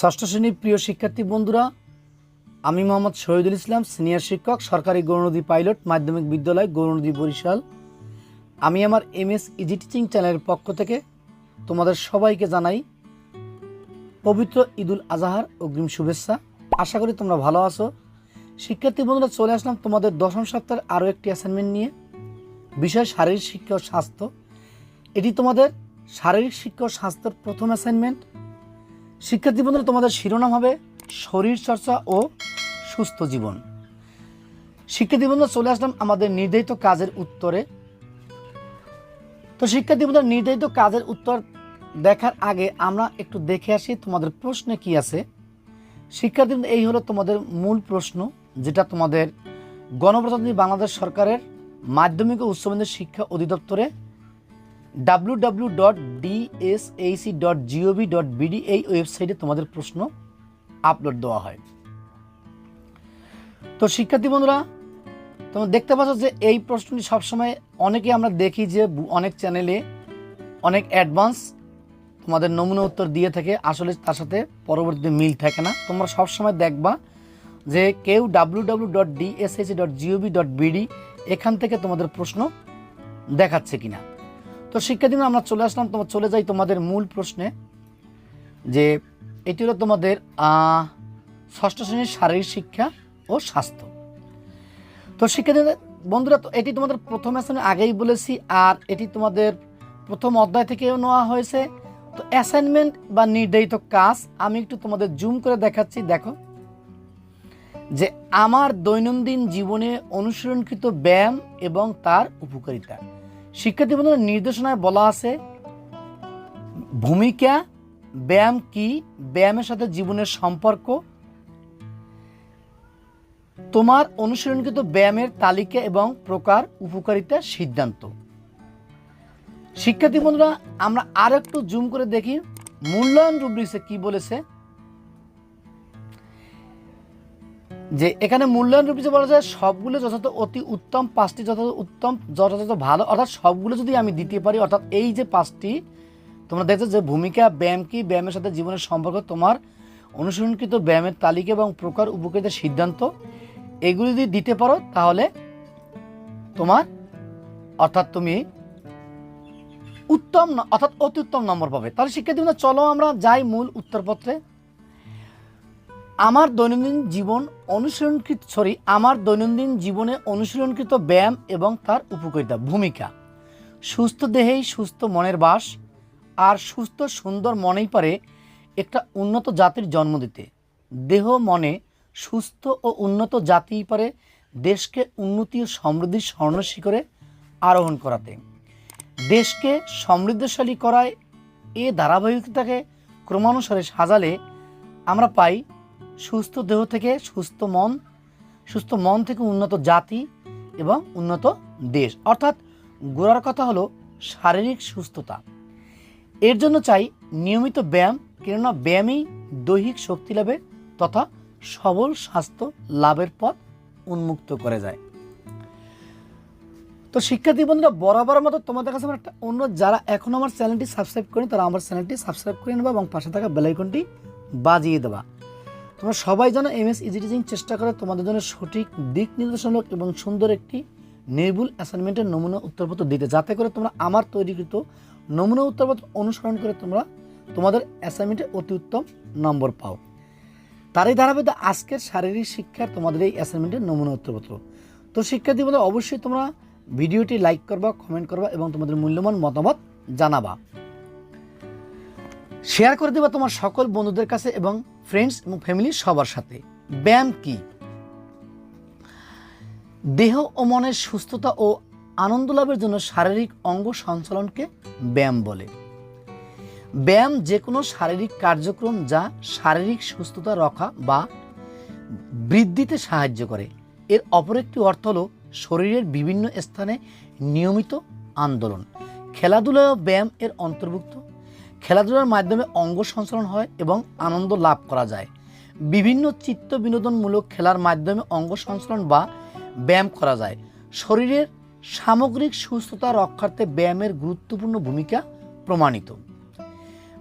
ষষ্ঠ শ্রেণির প্রিয় শিক্ষার্থী বন্ধুরা, আমি মোহাম্মদ শহীদুল ইসলাম, সিনিয়র শিক্ষক, সরকারি গৌরনদী পাইলট, মাধ্যমিক বিদ্যালয়, গৌরনদী বরিশাল। আমি আমার এম এস ইজি টিচিং চ্যানেলের পক্ষ থেকে তোমাদের সবাইকে জানাই পবিত্র ঈদুল আজহার অগ্রিম শুভেচ্ছা। আশা করি তোমরা ভালো আছো। শিক্ষার্থী বন্ধুরা, চলে আসলাম তোমাদের দশম সপ্তাহের আরও একটি অ্যাসাইনমেন্ট নিয়ে। বিষয় শারীরিক শিক্ষা ও স্বাস্থ্য। এটি তোমাদের শারীরিক শিক্ষা ও স্বাস্থ্যের প্রথম অ্যাসাইনমেন্ট শিক্ষার্থী বন্ধুরা, তোমাদের শিরোনাম হবে শরীর চর্চা ও সুস্থ জীবন। শিক্ষার্থী বন্ধুরা, চলে আসলাম আমাদের নির্ধারিত কাজের উত্তরে। তো শিক্ষার্থী বন্ধুরা, নির্ধারিত কাজের উত্তর দেখার আগে আমরা একটু দেখে আসি তোমাদের প্রশ্নে কি আছে। শিক্ষার্থী এই হলো তোমাদের মূল প্রশ্ন, যেটা তোমাদের গণপ্রজাতন্ত্রী বাংলাদেশ সরকারের মাধ্যমিক ও উচ্চ মাধ্যমিক শিক্ষা অধিদপ্তরে ডাব্লিউ ডট ডট ডট এই ওয়েবসাইটে তোমাদের প্রশ্ন আপলোড দেওয়া হয়। তো শিক্ষার্থী বন্ধুরা, তোমরা দেখতে পাচ্ছ যে এই প্রশ্নটি সবসময় অনেকে আমরা দেখি যে অনেক চ্যানেলে অনেক অ্যাডভান্স তোমাদের নমুনা উত্তর দিয়ে থাকে, আসলে তার সাথে পরবর্তীতে মিল থাকে না। তোমরা সবসময় দেখবা যে কেউ W W dot DSSC dot GOV dot BD এখান থেকে তোমাদের প্রশ্ন দেখাচ্ছে কিনা। তো শিক্ষার্থী আমরা চলে আসলাম তোমার চলে যাই তোমাদের মূল প্রশ্নে, যে এটি হলো তোমাদের ষষ্ঠ শ্রেণির শারীরিক শিক্ষা ও স্বাস্থ্য। তো শিক্ষা শিক্ষার্থী বন্ধুরা, তো এটি তোমাদের প্রথম অ্যাসাইনমেন্ট, আগেই বলেছি, আর এটি তোমাদের প্রথম অধ্যায় থেকেও নেওয়া হয়েছে। তো অ্যাসাইনমেন্ট বা নির্ধারিত কাজ, আমি একটু তোমাদের জুম করে দেখাচ্ছি, দেখো। যে আমার দৈনন্দিন জীবনে অনুসরণকৃত ব্যায়াম এবং তার উপকারিতা। শিক্ষার্থী বন্ধুরা নির্দেশনায় বলা আছে, ভূমিকা, ব্যায়াম কি, ব্যায়ামের সাথে জীবনের সম্পর্ক, তোমার অনুসরণকৃত ব্যায়ামের তালিকা এবং প্রকার উপকারিতা সিদ্ধান্ত। শিক্ষার্থী বন্ধুরা আমরা আর একটু জুম করে দেখি, মূল্যায়ন রুব্রিক্সে কি বলেছে যে এখানে মূল্যায়ন রুব্রিক্সে বলা যায় সবগুলো যথাযথ অতি উত্তম, পাঁচটি যথাযথ উত্তম, যথাযথ ভালো, অর্থাৎ সবগুলো যদি আমি দিতে পারি, অর্থাৎ এই যে পাঁচটি, তোমরা দেখছ যে ভূমিকা, ব্যায়াম কি? ব্যায়ামের সাথে জীবনের সম্পর্ক, তোমার অনুসরণকৃত ব্যায়ামের তালিকা এবং প্রকার উপকারিতার সিদ্ধান্ত, এগুলি যদি দিতে পারো, তাহলে তোমার, অর্থাৎ তুমি উত্তম অর্থাৎ অতি উত্তম নম্বর পাবে। তাহলে শিক্ষার্থী চলো আমরা যাই মূল উত্তরপত্রে। আমার দৈনন্দিন জীবন অনুসরণকৃত সরি আমার দৈনন্দিন জীবনে অনুশীলনকৃত ব্যায়াম এবং তার উপকারিতা, ভূমিকা। সুস্থ দেহেই সুস্থ মনের বাস আর সুস্থ সুন্দর মনেই পারে একটা উন্নত জাতির জন্ম দিতে। দেহ মনে সুস্থ ও উন্নত জাতিই পারে দেশকে উন্নতি ও সমৃদ্ধির স্বর্ণ শিখরে আরোহণ করাতে। দেশকে সমৃদ্ধশালী করায় এ ধারাবাহিকতাকে ক্রমানুসারে সাজালে আমরা পাই সুস্থ দেহ থেকে সুস্থ মন সুস্থ মন থেকে উন্নত জাতি এবং উন্নত দেশ। অর্থাৎ গোড়ার কথা হলো শারীরিক সুস্থতা। এর জন্য চাই নিয়মিত ব্যায়াম, কেননা ব্যায়ামই দৈহিক শক্তি লাভে তথা সবল স্বাস্থ্য লাভের পথ উন্মুক্ত করে যায়। তো শিক্ষার্থী বন্ধুরা বরাবর মতো তোমাদের কাছে আমার একটা অন্য যারা এখনও আমার চ্যানেলটি সাবস্ক্রাইব করেনি, তারা আমার চ্যানেলটি সাবস্ক্রাইব করে নেবা এবং পাশে থাকা বেলাইকনটি বাজিয়ে দেবা। তোমরা সবাই যেন এম এস ইজি টিচিং চেষ্টা করে তোমাদের জন্য সঠিক দিক নির্দেশনমূলক এবং সুন্দর একটি নির্ভুল অ্যাসাইনমেন্টের নমুনা উত্তরপত্র দিতে। যাতে করে তোমরা আমার তৈরিকৃত নমুনা উত্তরপত্র অনুসরণ করে তোমরা তোমাদের অ্যাসাইনমেন্টে অতি উত্তম নম্বর পাও। তারই ধারাবাহিকতা আজকের শারীরিক শিক্ষার তোমাদের এই অ্যাসাইনমেন্টের নমুনা উত্তরপত্র। তো শিক্ষার্থী বলে অবশ্যই তোমরা ভিডিওটি লাইক করবা কমেন্ট করবা এবং তোমাদের মূল্যবান মতামত জানাবা। শেয়ার করে দেবা তোমার সকল বন্ধুদের কাছে এবং ফ্রেন্ডস এবং ফ্যামিলি সবার সাথে। ব্যায়াম কি? দেহ ও মনের সুস্থতা ও আনন্দ লাভের জন্য শারীরিক অঙ্গ সঞ্চালনকে ব্যায়াম বলে। ব্যায়াম যে কোনো শারীরিক কার্যক্রম যা শারীরিক সুস্থতা রক্ষা বা বৃদ্ধিতে সাহায্য করে। এর অপর একটি অর্থ হল শরীরের বিভিন্ন স্থানে নিয়মিত আন্দোলন। খেলাধুলা ও ব্যায়াম এর অন্তর্ভুক্ত খেলাধুলার মাধ্যমে অঙ্গ সঞ্চালন হয় এবং আনন্দ লাভ করা যায়। বিভিন্ন চিত্ত বিনোদনমূলক খেলার মাধ্যমে অঙ্গ সঞ্চালন বা ব্যায়াম করা যায়। শরীরের সামগ্রিক সুস্থতা রক্ষার্থে ব্যায়ামের গুরুত্বপূর্ণ ভূমিকা প্রমাণিত।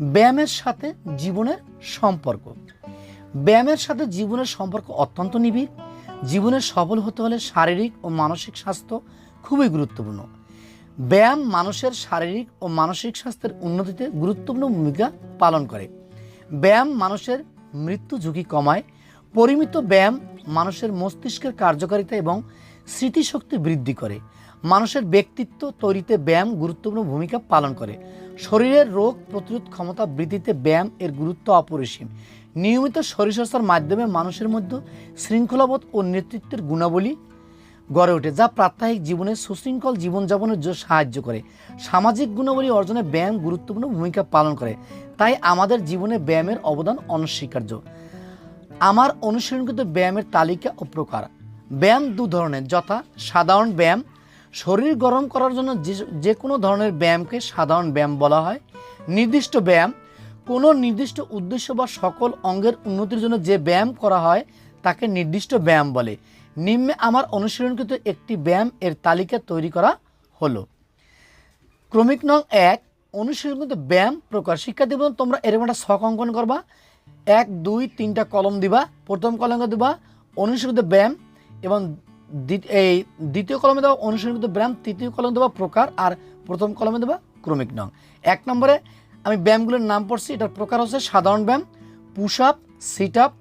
ব্যায়ামের সাথে জীবনের সম্পর্ক। ব্যায়ামের সাথে জীবনের সম্পর্ক অত্যন্ত নিবিড়। জীবনে সফল হতে হলে শারীরিক ও মানসিক স্বাস্থ্য খুবই গুরুত্বপূর্ণ। ব্যায়াম মানুষের শারীরিক ও মানসিক স্বাস্থ্যের উন্নতিতে গুরুত্বপূর্ণ ভূমিকা পালন করে। ব্যায়াম মানুষের মৃত্যু ঝুঁকি কমায়। পরিমিত ব্যায়াম মানুষের মস্তিষ্কের কার্যকারিতা এবং স্মৃতিশক্তি বৃদ্ধি করে। মানুষের ব্যক্তিত্ব তৈরিতে ব্যায়াম গুরুত্বপূর্ণ ভূমিকা পালন করে। শরীরের রোগ প্রতিরোধ ক্ষমতা বৃদ্ধিতে ব্যায়াম এর গুরুত্ব অপরিসীম। নিয়মিত শরীরচর্চার মাধ্যমে মানুষের মধ্যে শৃঙ্খলাবোধ ও নেতৃত্বের গুণাবলী গড়ে ওঠে, যা প্রাত্যহিক জীবনে সুশৃঙ্খল জীবনযাপনের জন্য সাহায্য করে। সামাজিক গুণাবলী অর্জনে ব্যায়াম গুরুত্বপূর্ণ ভূমিকা পালন করে। তাই আমাদের জীবনে ব্যায়ামের অবদান অনস্বীকার্য। আমার অনুসরণকৃত ব্যায়ামের তালিকা ও প্রকার। ব্যায়াম দু ধরনের, যথা সাধারণ ব্যায়াম, শরীর গরম করার জন্য যে কোনো ধরনের ব্যায়ামকে সাধারণ ব্যায়াম বলা হয়। নির্দিষ্ট ব্যায়াম, কোনো নির্দিষ্ট উদ্দেশ্য বা সকল অঙ্গের উন্নতির জন্য যে ব্যায়াম করা হয়, তাকে নির্দিষ্ট ব্যায়াম বলে। নিম্নে আমার অনুসরণকৃত একটি ব্যায়াম এর তালিকা তৈরি করা হলো। ক্রমিক নং এক, অনুশীলনকৃত ব্যায়াম প্রকার শিক্ষা বন্ধু তোমরা এরকম একটা ছক অঙ্কন করবা। এক, দুই, তিনটা কলম দিবা। প্রথম কলমে দিবা অনুশীলিত ব্যায়াম এবং এই দ্বিতীয় কলমে দেওয়া অনুশীলিত ব্যায়াম, তৃতীয় কলমে দেওয়া প্রকার আর প্রথম কলমে দেওয়া ক্রমিক নং। এক নম্বরে আমি ব্যায়ামগুলোর নাম পড়ছি। এটার প্রকার হচ্ছে সাধারণ ব্যায়াম, push up, sit up,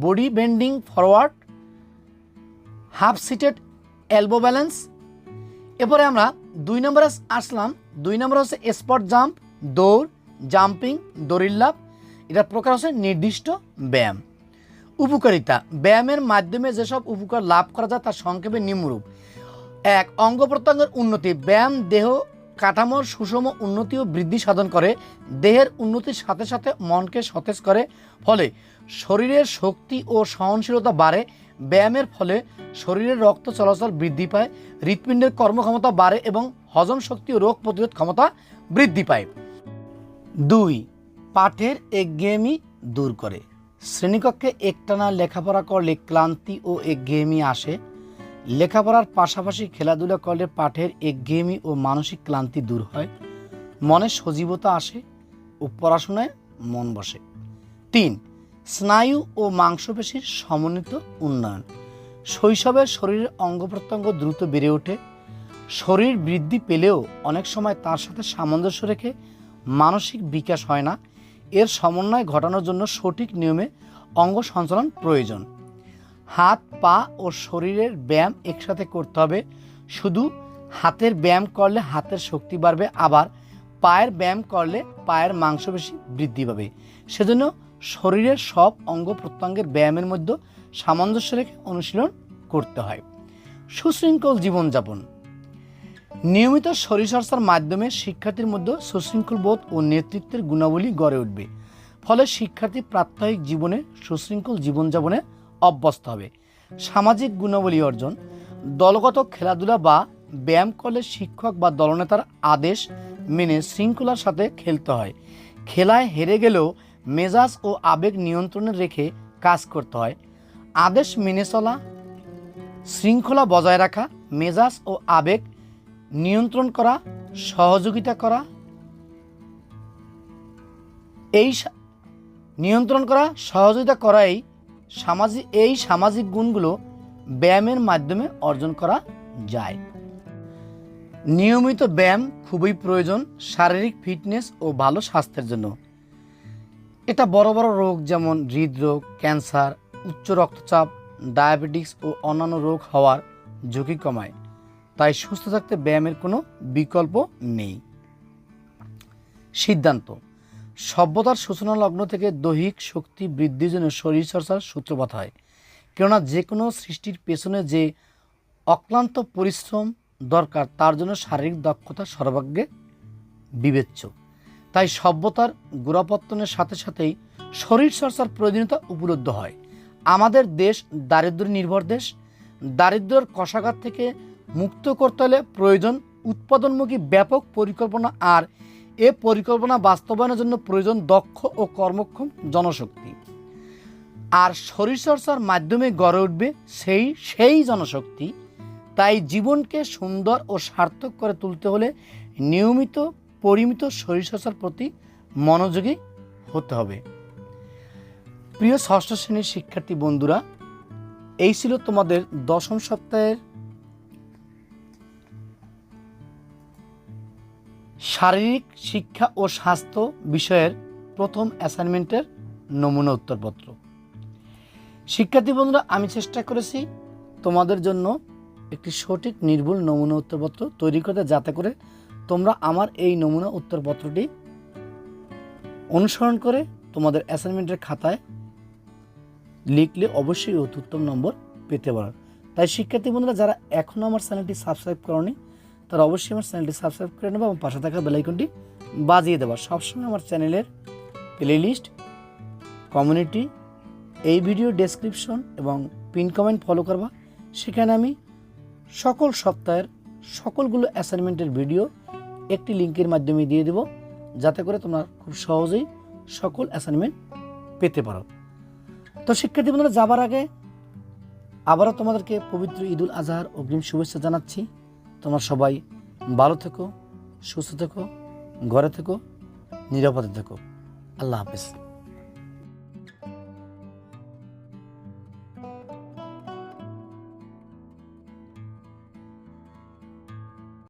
body bending, forward half seated elbow balance. এরপরে আমরা দুই নম্বরে আসলাম, দুই নম্বর হচ্ছে স্পট জাম্প, দৌড়, জাম্পিং, দড়ির লাভ এটার প্রকার হচ্ছে নির্দিষ্ট ব্যায়াম। উপকারিতা, ব্যায়ামের মাধ্যমে যেসব উপকার লাভ করা যায় তার সংক্ষেপে নিম্নরূপ। এক, অঙ্গ প্রত্যঙ্গের উন্নতি, ব্যায়াম, দেহ কাঠামোর সুষম উন্নতি ও বৃদ্ধি সাধন করে, দেহের উন্নতির সাথে সাথে মনকে সতেজ করে। ফলে শরীরের শক্তি ও সহনশীলতা বাড়ে ব্যায়ামের ফলে শরীরের রক্ত চলাচল বৃদ্ধি পায়, হৃৎপিণ্ডের কর্মক্ষমতা বাড়ে এবং হজম শক্তি ও রোগ প্রতিরোধ ক্ষমতা বৃদ্ধি পায়। দুই, পাঠের একঘেয়েমি দূর করে। শ্রেণীকক্ষে একটানা লেখাপড়া করলে ক্লান্তি ও একঘেয়েমি আসে। লেখাপড়ার পাশাপাশি খেলাধুলা করলে পাঠের একঘেয়েমি ও মানসিক ক্লান্তি দূর হয়। মনে সজীবতা আসে ও পড়াশোনায় মন বসে। তিন স্নায়ু ও মাংসপেশির সমন্বিত উন্নয়ন। শৈশবে শরীরের অঙ্গ প্রত্যঙ্গ দ্রুত বেড়ে ওঠে। শরীর বৃদ্ধি পেলেও অনেক সময় তার সাথে সামঞ্জস্য রেখে মানসিক বিকাশ হয় না। এর সমন্বয় ঘটানোর জন্য সঠিক নিয়মে অঙ্গ সঞ্চালন প্রয়োজন। হাত, পা ও শরীরের ব্যায়াম একসাথে করতে হবে। শুধু হাতের ব্যায়াম করলে হাতের শক্তি বাড়বে, আবার পায়ের ব্যায়াম করলে পায়ের মাংসপেশি বৃদ্ধি পাবে। সেজন্য শরীরের সব অঙ্গ প্রত্যঙ্গের ব্যায়ামের মধ্যে সামঞ্জস্য রেখে অনুশীলন করতে হয়। সুশৃঙ্খল জীবনযাপন। নিয়মিত শরীরচর্চার মাধ্যমে শিক্ষার্থীর মধ্যে সুশৃঙ্খল বোধ ও নেতৃত্বের গুণাবলী গড়ে উঠবে। ফলে শিক্ষার্থী প্রাত্যহিক জীবনে সুশৃঙ্খল জীবনযাপনে অভ্যস্ত হবে। সামাজিক গুণাবলী অর্জন, দলগত খেলাধুলা বা ব্যায়াম করলে শিক্ষক বা দলনেতার আদেশ মেনে শৃঙ্খলার সাথে খেলতে হয়। খেলায় হেরে গেলেও মেজাজ ও আবেগ নিয়ন্ত্রণে রেখে কাজ করতে হয়। আদেশ মেনে চলা, শৃঙ্খলা বজায় রাখা, মেজাজ ও আবেগ নিয়ন্ত্রণ করা, সহযোগিতা করা, এই নিয়ন্ত্রণ করা, সহযোগিতা করাই সামাজিক এই সামাজিক গুণগুলো ব্যায়ামের মাধ্যমে অর্জন করা যায়। নিয়মিত ব্যায়াম খুবই প্রয়োজন শারীরিক ফিটনেস ও ভালো স্বাস্থ্যের জন্য। এটা বড় বড় রোগ যেমন হৃদরোগ, ক্যান্সার, উচ্চ রক্তচাপ, ডায়াবেটিস ও অন্যান্য রোগ হওয়ার ঝুঁকি কমায়। তাই সুস্থ থাকতে ব্যায়ামের কোনো বিকল্প নেই। সিদ্ধান্ত, সভ্যতার সূচনা লগ্ন থেকে দৈহিক শক্তি বৃদ্ধির জন্য শরীরচর্চার সূত্রপাত হয়। কেননা যে কোনো সৃষ্টির পেছনে যে অক্লান্ত পরিশ্রম দরকার, তার জন্য শারীরিক দক্ষতা সর্বাগ্রে বিবেচ্য। তাই সভ্যতার গোড়াপত্তনের সাথে সাথেই শরীরচর্চার প্রয়োজনীয়তা উপলব্ধ হয়। আমাদের দেশ দারিদ্র নির্ভর দেশ। দারিদ্র্যের কষাঘাত থেকে মুক্ত করতে হলে প্রয়োজন উৎপাদনমুখী ব্যাপক পরিকল্পনা আর এ পরিকল্পনা বাস্তবায়নের জন্য প্রয়োজন দক্ষ ও কর্মক্ষম জনশক্তি। আর শরীরচর্চার মাধ্যমে গড়ে উঠবে সেই সেই জনশক্তি। তাই জীবনকে সুন্দর ও সার্থক করে তুলতে হলে নিয়মিত পরিমিত শরীরচর্চার প্রতি মনোযোগী হতে হবে। প্রিয় ষষ্ঠ শ্রেণির শিক্ষার্থী বন্ধুরা, এই ছিল তোমাদের দশম সপ্তাহের শারীরিক শিক্ষা ও স্বাস্থ্য বিষয়ের প্রথম অ্যাসাইনমেন্টের নমুনা উত্তরপত্র। শিক্ষার্থী বন্ধুরা, আমি চেষ্টা করেছি তোমাদের জন্য একটি সঠিক, নির্ভুল নমুনা উত্তরপত্র তৈরি করতে যাতে করে তোমরা আমার এই নমুনা উত্তরপত্রটি অনুসরণ করে তোমাদের অ্যাসাইনমেন্টের খাতায় লিখলে অবশ্যই অতি উত্তম নম্বর পেতে পারো। তাই শিক্ষার্থী বন্ধুরা, যারা এখনও আমার চ্যানেলটি সাবস্ক্রাইব করনি, তারা অবশ্যই আমার চ্যানেলটি সাবস্ক্রাইব করে নেবে এবং পাশে থাকা বেলাইকনটি বাজিয়ে দেবা। সবসময় আমার চ্যানেলের প্লেলিস্ট, কমিউনিটি, এই ভিডিও ডেসক্রিপশন এবং পিন কমেন্ট ফলো করবা। সেখানে আমি সকল সপ্তাহের সকলগুলো অ্যাসাইনমেন্টের ভিডিও একটি লিঙ্কের মাধ্যমে দিয়ে দেব, যাতে করে তোমরা খুব সহজেই সকল অ্যাসাইনমেন্ট পেতে পারো। তো শিক্ষার্থী বন্ধুরা, যাবার আগে আবারও তোমাদেরকে পবিত্র ঈদুল আজহার অগ্রিম শুভেচ্ছা জানাচ্ছি। তোমরা সবাই ভালো থেকো, সুস্থ থেকো, ঘরে থেকো, নিরাপদে থেকো। আল্লাহ হাফেজ।